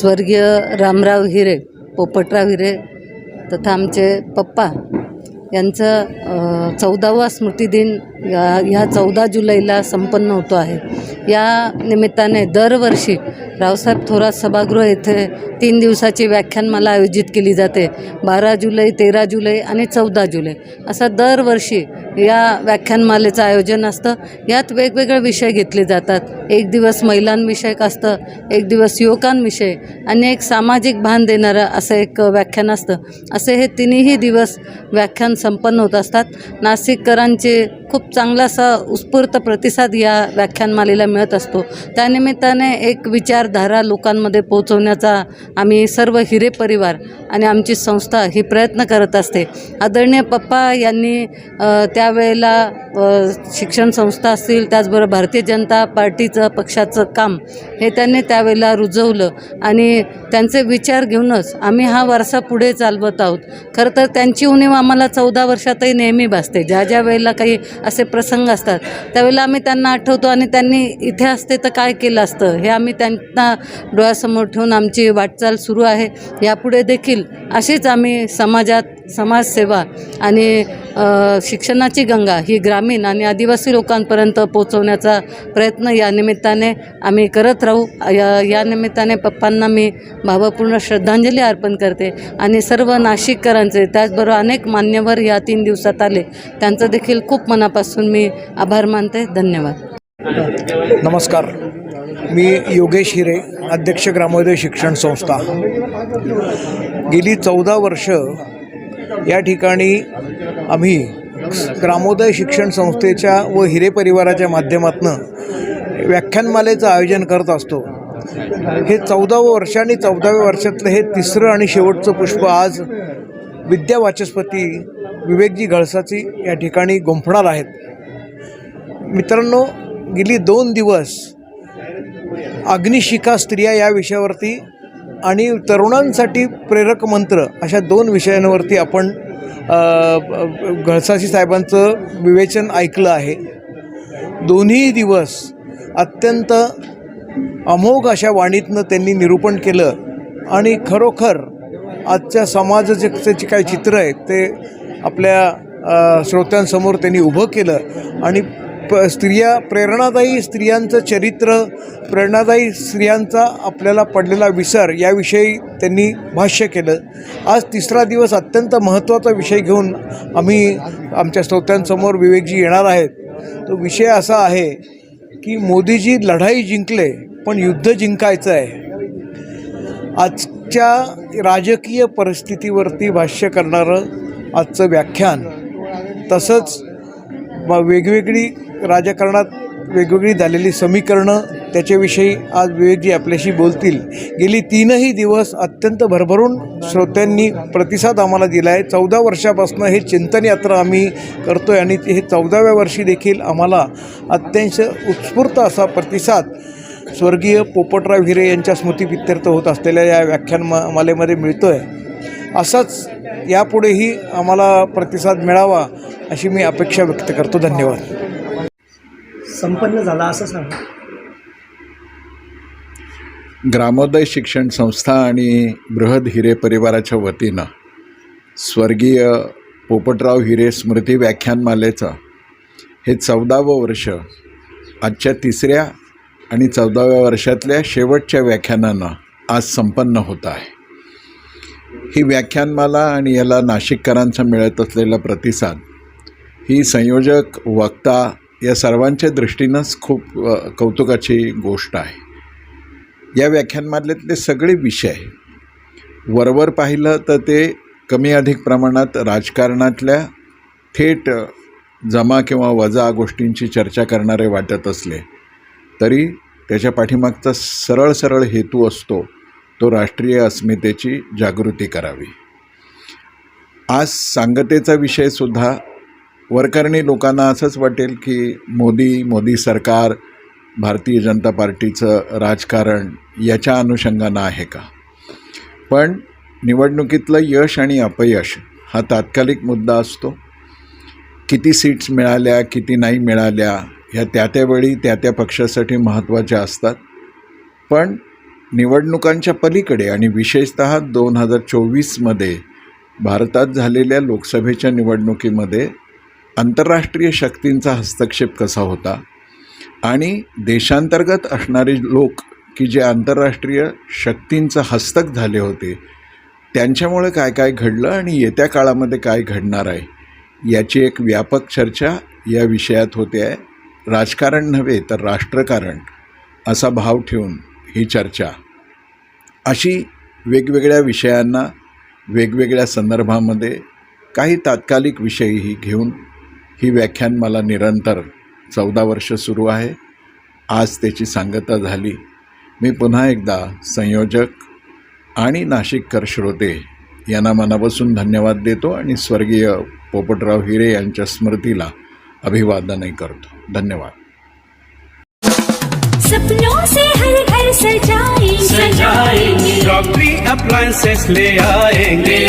स्वर्गीय रामराव हिरे पोपटराव हिरे तथा आमचे पप्पा यांचं चौदावा स्मृतिदिन या ह्या चौदा जुलैला संपन्न होतो आहे. या निमित्ताने दरवर्षी रावसाहेब थोरात सभागृह येथे तीन दिवसाची व्याख्यानमाला आयोजित केली जाते. बारा जुलै तेरा जुलै आणि चौदा जुलै. असा दरवर्षी या व्याख्यानमालेचं आयोजन असतं. यात वेगवेगळे विषय घेतले जातात. एक दिवस महिलांविषयक असतं एक दिवस युवकांविषयी आणि एक सामाजिक भान देणारं असं एक व्याख्यान असतं. असे हे तिन्ही दिवस व्याख्यान संपन्न होत असतात. नाशिककरांचे खूप चांगला असा उत्स्फूर्त प्रतिसाद या व्याख्यानमालेला मिळत असतो. त्यानिमित्ताने एक विचारधारा लोकांमध्ये पोहोचवण्याचा आम्ही सर्व हिरे परिवार आणि आमची संस्था ही प्रयत्न करत असते. आदरणीय पप्पा यांनी त्यावेळेला शिक्षण संस्था असतील त्याचबरोबर भारतीय जनता पार्टीचं पक्षाचं काम हे त्यांनी त्यावेळेला रुजवलं आणि त्यांचे विचार घेऊनच आम्ही हा वारसा पुढे चालवत आहोत. खरं तर त्यांची उणीव आम्हाला चौदा वर्षातही नेहमी भासते. ज्या ज्या वेळेला काही असे प्रसंग असतात त्यावेळेला आम्ही त्यांना आठवतो आणि त्यांनी इथे असते तर काय केलं असतं? हे आम्ही त्यांना डोळ्यासमोर ठेवून आमची वाटचाल सुरू आहे. यापुढे देखील अशीच आम्ही समाजात समाजसेवा आणि शिक्षणाची गंगा ही ग्रामीण आणि आदिवासी लोकांपर्यंत पोहोचवण्याचा प्रयत्न या निमित्ताने आम्ही करत राहू. या या निमित्ताने पप्पांना मी भावपूर्ण श्रद्धांजली अर्पण करते आणि सर्व नाशिककरांचे त्याचबरोबर अनेक मान्यवर या तीन दिवसात आले. त्यांचं देखील खूप मनापासून मी आभार मानते. धन्यवाद. नमस्कार. मी योगेश हिरे अध्यक्ष ग्रामोदय शिक्षण संस्था. गेली चौदा वर्ष या ठिकाणी आम्ही ग्रामोदय शिक्षण संस्थेच्या व हिरे परिवाराच्या माध्यमातून व्याख्यानमालेचं आयोजन करत असतो. हे चौदावं वर्ष आणि चौदाव्या वर्षातलं हे तिसरं आणि शेवटचं पुष्प आज विद्या वाचस्पती विवेकजी घळसाची या ठिकाणी गुंफणार आहेत. मित्रांनो गेली दोन दिवस अग्निशिखा स्त्रिया या विषयावरती आणि तरुणांसाठी प्रेरक मंत्र अशा दोन विषयांवरती आपण घळसाशी साहेबांचं विवेचन ऐकलं आहे. दोन्ही दिवस अत्यंत अमोघ अशा वाणीतनं त्यांनी निरूपण केलं आणि खरोखर आजच्या समाजाचे जे काही चित्र आहे ते आपल्या श्रोत्यांसमोर त्यांनी उभं केलं आणि प स्त्रिया प्रेरणादायी स्त्रियांचं चरित्र प्रेरणादायी स्त्रियांचा आपल्याला पडलेला विसर याविषयी त्यांनी भाष्य केलं. आज तिसरा दिवस अत्यंत महत्त्वाचा विषय घेऊन आम्ही आमच्या श्रोत्यांसमोर विवेकजी येणार आहेत. तो विषय असा आहे की मोदीजी लढाई जिंकले पण युद्ध जिंकायचं आहे. आजच्या राजकीय परिस्थितीवरती भाष्य करणारं आजचं व्याख्यान. तसंच वेगवेगळी राजकारणात वेगवेगळी झालेली समीकरणं त्याच्याविषयी आज विवेकजी आपल्याशी बोलतील. गेली तीनही दिवस अत्यंत भरभरून श्रोत्यांनी प्रतिसाद आम्हाला दिला आहे चौदा वर्षापासून हे चिंतन यात्रा आम्ही करतो आहे आणि ते हे चौदाव्या वर्षी देखील आम्हाला अत्यंत उत्स्फूर्त असा प्रतिसाद स्वर्गीय पोपटराव हिरे यांच्या स्मृतिप्रित्यर्थ होत असलेल्या या व्याख्यान मा मालेमध्ये मिळतो आहे असाच यापुढेही आम्हाला प्रतिसाद मिळावा अशी मी अपेक्षा व्यक्त करतो. धन्यवाद. संपन्न झाला असं सांगा. ग्रामोदय शिक्षण संस्था आणि बृहद हिरे परिवाराच्या वतीनं स्वर्गीय पोपटराव हिरे स्मृती व्याख्यानमालेचं हे चौदावं वर्ष आजच्या तिसऱ्या आणि चौदाव्या वर्षातल्या शेवटच्या व्याख्यानानं आज संपन्न होत आहे. ही व्याख्यानमाला आणि याला नाशिककरांचा मिळत असलेला प्रतिसाद ही संयोजक वक्ता या सर्वांच्या दृष्टीनंच खूप कौतुकाची गोष्ट आहे. या व्याख्यानमालेतले सगळे विषय वरवर पाहिलं तर ते कमी अधिक प्रमाणात राजकारणातल्या थेट जमा किंवा वजा गोष्टींची चर्चा करणारे वाटत असले तरी त्याच्या पाठीमागचा सरळ सरळ हेतू असतो तो राष्ट्रीय अस्मितेची जागृती करावी. आज सांगतेचा विषयसुद्धा वरकरणी लोकांना असंच वाटेल की मोदी मोदी सरकार भारतीय जनता पार्टीचं राजकारण याच्या अनुषंगानं आहे का? पण निवडणुकीतलं यश आणि अपयश हा तात्कालिक मुद्दा असतो. किती सीट्स मिळाल्या किती नाही मिळाल्या ह्या त्या त्यावेळी त्या त्या पक्षासाठी महत्त्वाच्या असतात. पण निवडणुकांच्या पलीकडे आणि विशेषत दोन हजार चोवीसमध्ये भारतात झालेल्या लोकसभेच्या निवडणुकीमध्ये आंतरराष्ट्रीय शक्तींचा हस्तक्षेप कसा होता? आणि देशांतर्गत असणारे लोक की जे आंतरराष्ट्रीय शक्तींचं हस्तक झाले होते त्यांच्यामुळे काय काय घडलं आणि येत्या काळामध्ये काय घडणार आहे? याची एक व्यापक चर्चा या विषयात होते आहे. राजकारण नव्हे तर राष्ट्रकारण असा भाव ठेवून ही चर्चा. अशी वेगवेगळ्या विषयांना वेगवेगळ्या संदर्भामध्ये काही तात्कालिक विषयही घेऊन ही व्याख्यानमाला निरंतर चौदा वर्ष सुरू आहे. आज त्याची सांगता झाली. मी पुन्हा एकदा संयोजक आणि नाशिककर श्रोते यांना मनापासून धन्यवाद देतो आणि स्वर्गीय पोपटराव हिरे यांच्या स्मृतीला अभिवादनही करतो. धन्यवाद. सपनों से हर घर सजाएंगे। सजाएंगे। क्रॉकरी अप्लायंसेस ले आएंगे।